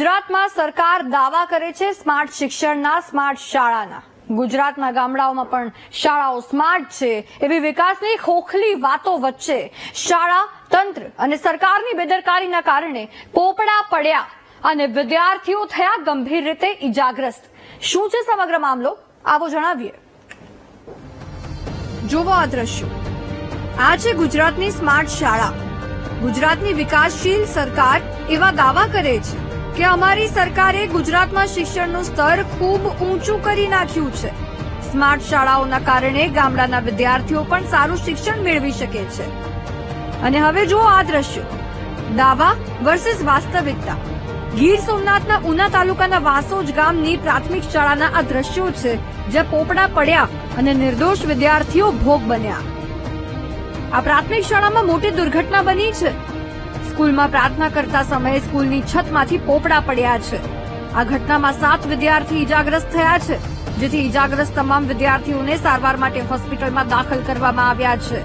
ગુજરાતમાં સરકાર દાવા કરે છે સ્માર્ટ શિક્ષણના, સ્માર્ટ શાળાના. ગુજરાતના ગામડાઓમાં પણ શાળાઓ સ્માર્ટ છે, એવી વિકાસની ખોખલી વાતો વચ્ચે શાળા, તંત્ર અને સરકારની બેદરકારીના કારણે પોપડા પડ્યા અને વિદ્યાર્થીઓ થયા ગંભીર રીતે ઇજાગ્રસ્ત શું છે સમગ્ર મામલો? આવો જણાવીએ. જોવો આ દ્રશ્યો. આ છે ગુજરાતની સ્માર્ટ શાળા. ગુજરાતની વિકાસશીલ સરકાર એવા દાવા કરે છે. કે અમારી સરકારે ગુજરાતમાં શિક્ષણનું સ્તર ખૂબ ઊંચું કરી નાખ્યું છે. સ્માર્ટ શાળાઓના કારણે ગામડાના વિદ્યાર્થીઓ પણ સારું શિક્ષણ મેળવી શકે છે. અને હવે જુઓ આ દ્રશ્યો. દાવા વર્સિસ વાસ્તવિકતા. ગીર સોમનાથના ઉના તાલુકાના વાસોજ ગામની પ્રાથમિક શાળાના આ દ્રશ્યો છે, જ્યાં પોપડા પડ્યા અને નિર્દોષ વિદ્યાર્થીઓ ભોગ બન્યા. આ પ્રાથમિક શાળામાં મોટી દુર્ઘટના બની છે. સ્કૂલમાં પ્રાર્થના કરતા સમયે સ્કૂલની છતમાંથી પોપડા પડ્યા છે. આ ઘટનામાં સાત વિદ્યાર્થી ઇજાગ્રસ્ત થયા છે, જેથી ઇજાગ્રસ્ત તમામ વિદ્યાર્થીઓને સારવાર માટે હોસ્પિટલમાં દાખલ કરવામાં આવ્યા છે.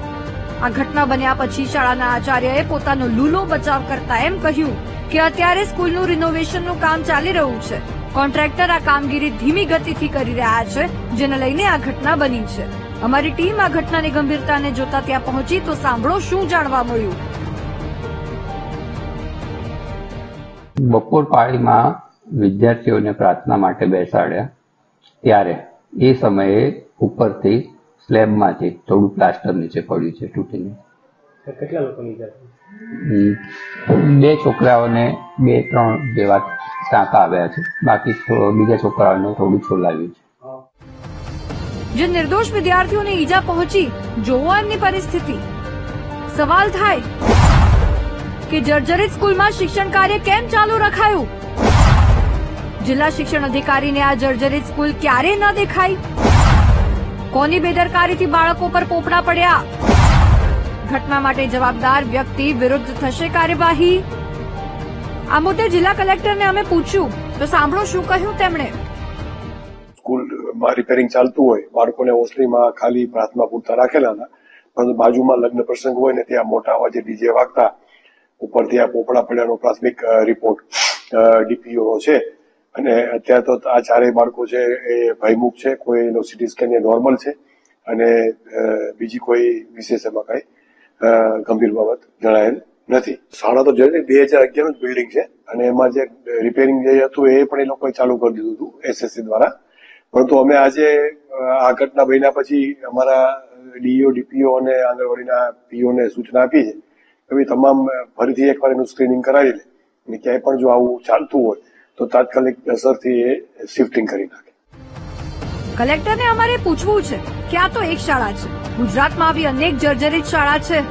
આ ઘટના બન્યા પછી શાળાના આચાર્યએ પોતાનો લૂલો બચાવ કરતા એમ કહ્યું કે અત્યારે સ્કૂલનું રિનોવેશનનું કામ ચાલી રહ્યું છે. કોન્ટ્રાક્ટર આ કામગીરી ધીમી ગતિથી કરી રહ્યા છે, જેને લઈને આ ઘટના બની છે. અમારી ટીમ આ ઘટનાની ગંભીરતાને જોતા ત્યાં પહોંચી તો સાંભળો શું જાણવા મળ્યું. બપોર પાળીમાં વિદ્યાર્થીઓને પ્રાર્થના માટે બેસાડ્યા. ત્યારે એ સમયે ઉપરથી સ્લેબમાંથી થોડું પ્લાસ્ટર નીચે પડ્યું છે તૂટીને. કેટલા લોકોની. બે છોકરાઓને બે ત્રણ જેવા ટાંકા આવ્યા છે. બાકી બીજા છોકરાઓને થોડું છોલાવ્યું છે. જે નિર્દોષ વિદ્યાર્થીઓને ઈજા પહોંચી જોવો એમની પરિસ્થિતિ. સવાલ થાય કે જર્જરિત સ્કૂલમાં શિક્ષણ કાર્ય કેમ ચાલુ રખાયું? જિલ્લા શિક્ષણ અધિકારીને આ જર્જરિત સ્કૂલ ક્યારે ન દેખાઈ? કોની બેદરકારીથી બાળકો પર પોપડા પડ્યા? ઘટના માટે જવાબદાર વ્યક્તિ વિરુદ્ધ થશે કાર્યવાહી? આ મુદ્દે જિલ્લા કલેક્ટરને અમે પૂછ્યું, તો સાંભળો શું કહ્યું તેમણે. સ્કૂલમાં રિપેરિંગ ચાલતું હોય, બાળકોને હોસ્ટેલમાં ખાલી પ્રાર્થના પૂરતા રાખેલા હતા પરંતુ બાજુમાં લગ્ન પ્રસંગ હોય ને ત્યાં મોટા અવાજે ડીજે વાગતા ઉપરથી આ પોપડા પડ્યાનો પ્રાથમિક રિપોર્ટ ડીપીઓ છે. અને અત્યારે તો આ ચારેય બાળકો છે એ ભયમુખ છે, કોઈ એનો સિટી સ્કેન એ નોર્મલ છે અને બીજી કોઈ વિશેષ એમાં કઈ ગંભીર બાબત જણાયેલ નથી. શાળા તો જોઈએ બે હજાર અગિયાર બિલ્ડિંગ છે અને એમાં જે રિપેરિંગ જે હતું એ પણ એ લોકોએ ચાલુ કરી દીધું હતું એસએસસી દ્વારા. પરંતુ અમે આજે આ ઘટના બન્યા પછી અમારા ડીઓ ડીપીઓ અને આંગણવાડીના પીઓને સૂચના આપી છે ભાઈ તમામ ફરીથી એકવાર એનું સ્ક્રીનિંગ કરાવી લે અને ક્યાંય પણ જો આવું ચાલતું હોય, તો તાત્કાલિક અસરથી એ શિફ્ટિંગ કરી નાખે. કલેક્ટરને અમારે પૂછવું છે કે આ તો એક શાળા છે. ગુજરાતમાં આવી અનેક જર્જરિત શાળા છે.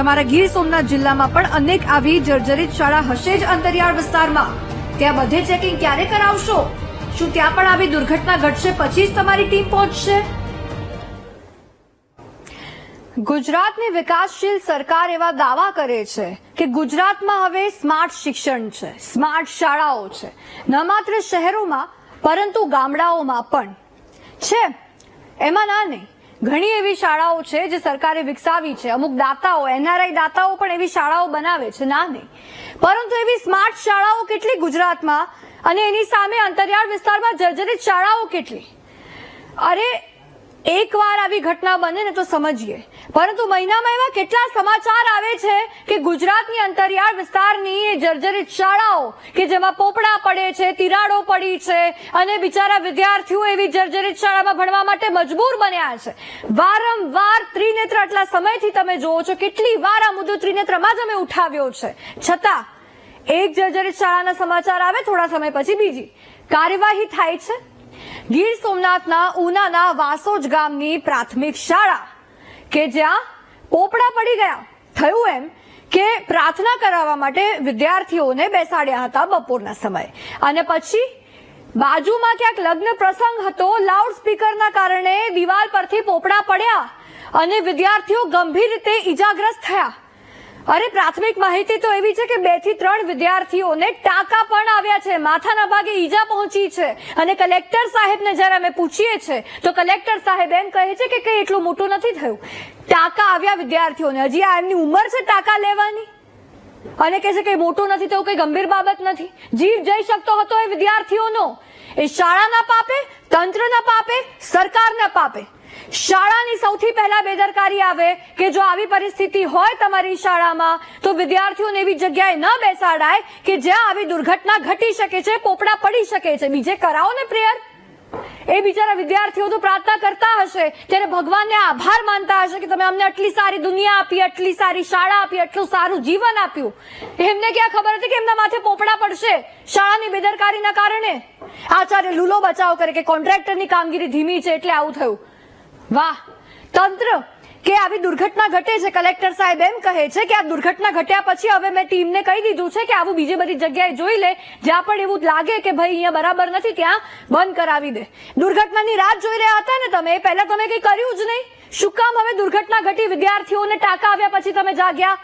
તમારા ગીર સોમનાથ જિલ્લામાં પણ અનેક આવી જર્જરિત શાળા હશે જ અંતરિયાળ વિસ્તારમાં. ત્યાં બધે ચેકિંગ ક્યારે કરાવશો? શું ત્યાં પણ આવી દુર્ઘટના ઘટશે પછી જ તમારી ટીમ પહોંચશે? ગુજરાતની વિકાસશીલ સરકાર એવા દાવા કરે છે કે ગુજરાતમાં હવે સ્માર્ટ શિક્ષણ છે, સ્માર્ટ શાળાઓ છે. ન માત્ર શહેરોમાં, પરંતુ ગામડાઓમાં પણ છે. એમાં ના નહીં, ઘણી એવી શાળાઓ છે જે સરકારે વિકસાવી છે. અમુક દાતાઓ એનઆરઆઈ દાતાઓ પણ એવી શાળાઓ બનાવે છે. ના નહીં. પરંતુ એવી સ્માર્ટ શાળાઓ કેટલી ગુજરાતમાં અને એની સામે અંતરિયાળ વિસ્તારમાં જર્જરિત શાળાઓ કેટલી? અરે એકવાર આવી ઘટના બને ને તો સમજીએ. પરંતુ મહિનામાં એવા કેટલા સમાચાર આવે છે કે ગુજરાતની અંતરિયાળ વિસ્તારની જર્જરિત શાળાઓ કે જેમાં પોપડા પડે છે, તિરાડો પડી છે અને બિચારા વિદ્યાર્થીઓ એવી જર્જરિત શાળામાં ભણવા માટે મજબૂર બન્યા છે. વારંવાર ત્રિનેત્ર આટલા સમયથી તમે જુઓ છો, કેટલી વાર આ મુદ્દો ત્રિનેત્રમાં જ અમે ઉઠાવ્યો છે. છતાં, એક જર્જરિત શાળાના સમાચાર આવે, થોડા સમય પછી બીજી. કાર્યવાહી થાય છે? ગીર સોમનાથના ઉનાના વાસોજ ગામની પ્રાથમિક શાળા કે જ્યાં પોપડા પડી ગયા. થયું એમ કે પ્રાર્થના કરાવવા માટે વિદ્યાર્થીઓને બેસાડ્યા હતા બપોરના સમયે. અને પછી બાજુમાં ક્યાંક લગ્ન પ્રસંગ હતો લાઉડ સ્પીકરના કારણે દિવાલ પરથી પોપડા પડ્યા અને વિદ્યાર્થીઓ ગંભીર રીતે ઈજાગ્રસ્ત થયા. અરે, પ્રાથમિક માહિતી તો એવી છે કે બેથી ત્રણ વિદ્યાર્થીઓને ટાંકા પણ આવ્યા છે, માથાના ભાગે ઈજા પહોંચી છે. અને કલેક્ટર સાહેબને જ્યારે અમે પૂછીએ છીએ તો કલેક્ટર સાહેબ એમ કહે છે કે કઈ એટલું મોટું નથી થયું. ટાંકા આવ્યા વિદ્યાર્થીઓને. હજી આ એમની ઉંમર છે ટાંકા લેવાની? અને કહે છે કે મોટું નથી તો કઈ ગંભીર બાબત નથી. જીવ જઈ શકતો હતો એ વિદ્યાર્થીઓનો. એ શાળાના પાપે, તંત્રના પાપે, સરકારના પાપે. શાળાની સૌથી પહેલા બેદરકારી આવે કે જો આવી પરિસ્થિતિ હોય તમારી શાળામાં, તો વિદ્યાર્થીઓને એવી જગ્યાએ ન બેસાડાય કે જ્યાં આવી દુર્ઘટના ઘટી શકે છે, પોપડા પડી શકે છે. બીજે કરાવો ને પ્રેયર. એ બિચારા વિદ્યાર્થીઓ તો પ્રાર્થના કરતા હશે, ત્યારે ભગવાનને આભાર માનતા હશે કે તમે અમને આટલી સારી દુનિયા આપી, આટલી સારી શાળા આપી, આટલું સારું જીવન આપ્યું. એમને ક્યાં ખબર હતી કે એમના માથે પોપડા પડશે શાળાની બેદરકારીના કારણે? આચાર્ય લૂલો બચાવ કરે કે કોન્ટ્રાક્ટરની કામગીરી ધીમી છે એટલે આવું થયું. વાહ, તંત્ર, કે આવી દુર્ઘટના ઘટે છે? કલેક્ટર સાહેબ એમ કહે છે કે આ દુર્ઘટના ઘટ્યા પછી હવે મેં ટીમને કહી દીધું છે કે આવું બીજી બધી જગ્યાએ જોઈ લે, જ્યાં પણ એવું લાગે કે ભાઈ અહીંયા બરાબર નથી, ત્યાં બંધ કરાવી દે. દુર્ઘટનાની રાત જોઈ રહ્યા હતા ને તમે? પહેલા તમે કંઈ કર્યું જ નહીં. શું કામ હવે દુર્ઘટના ઘટી? વિદ્યાર્થીઓને ટાંકા આવ્યા પછી તમે જાગ્યા?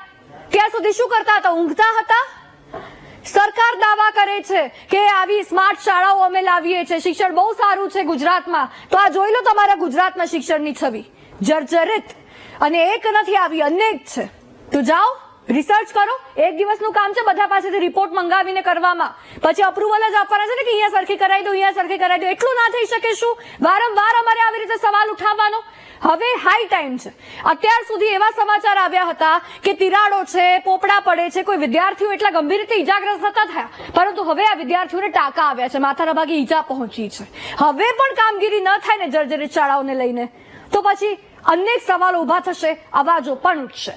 ત્યાં સુધી શું કરતા હતા? ઊંઘતા હતા? સરકાર દાવા કરે છે કે આવી સ્માર્ટ શાળાઓ અમે લાવીએ છીએ. શિક્ષણ બહુ સારું છે ગુજરાતમાં. તો આ જોઈ લો તમારા ગુજરાતમાં શિક્ષણની છબી. જર્જરિત. અને એક નથી આવી, અનેક છે. તો જાઓ. રિસર્ચ કરો. એક દિવસનું કામ છે બધા પાસેથી રિપોર્ટ મંગાવીને કરવામાં. પછી અપ્રુવલ જ આપવાના છે ને કે અહીંયા સરખી કરાવી દો, અહીંયા સરખી કરાવી દો. એટલું ના થઈ શકે શું? વારંવાર અમારે આવી રીતે સવાલ ઉઠાવવાનો. હવે હાઈ ટાઈમ છે. અત્યાર સુધી એવા સમાચાર આવ્યા હતા કે તિરાડો છે, પોપડા પડે છે, કોઈ વિદ્યાર્થીઓ એટલા ગંભીર રીતે ઈજાગ્રસ્ત થતા થયા. પરંતુ હવે આ વિદ્યાર્થીઓને ટાંકા આવ્યા છે, માથાના ભાગે ઈજા પહોંચી છે. હવે પણ કામગીરી ન થાય ને જર્જરિત શાળાઓને લઈને, તો પછી અનેક સવાલો ઊભા થશે, અવાજો પણ ઉઠશે.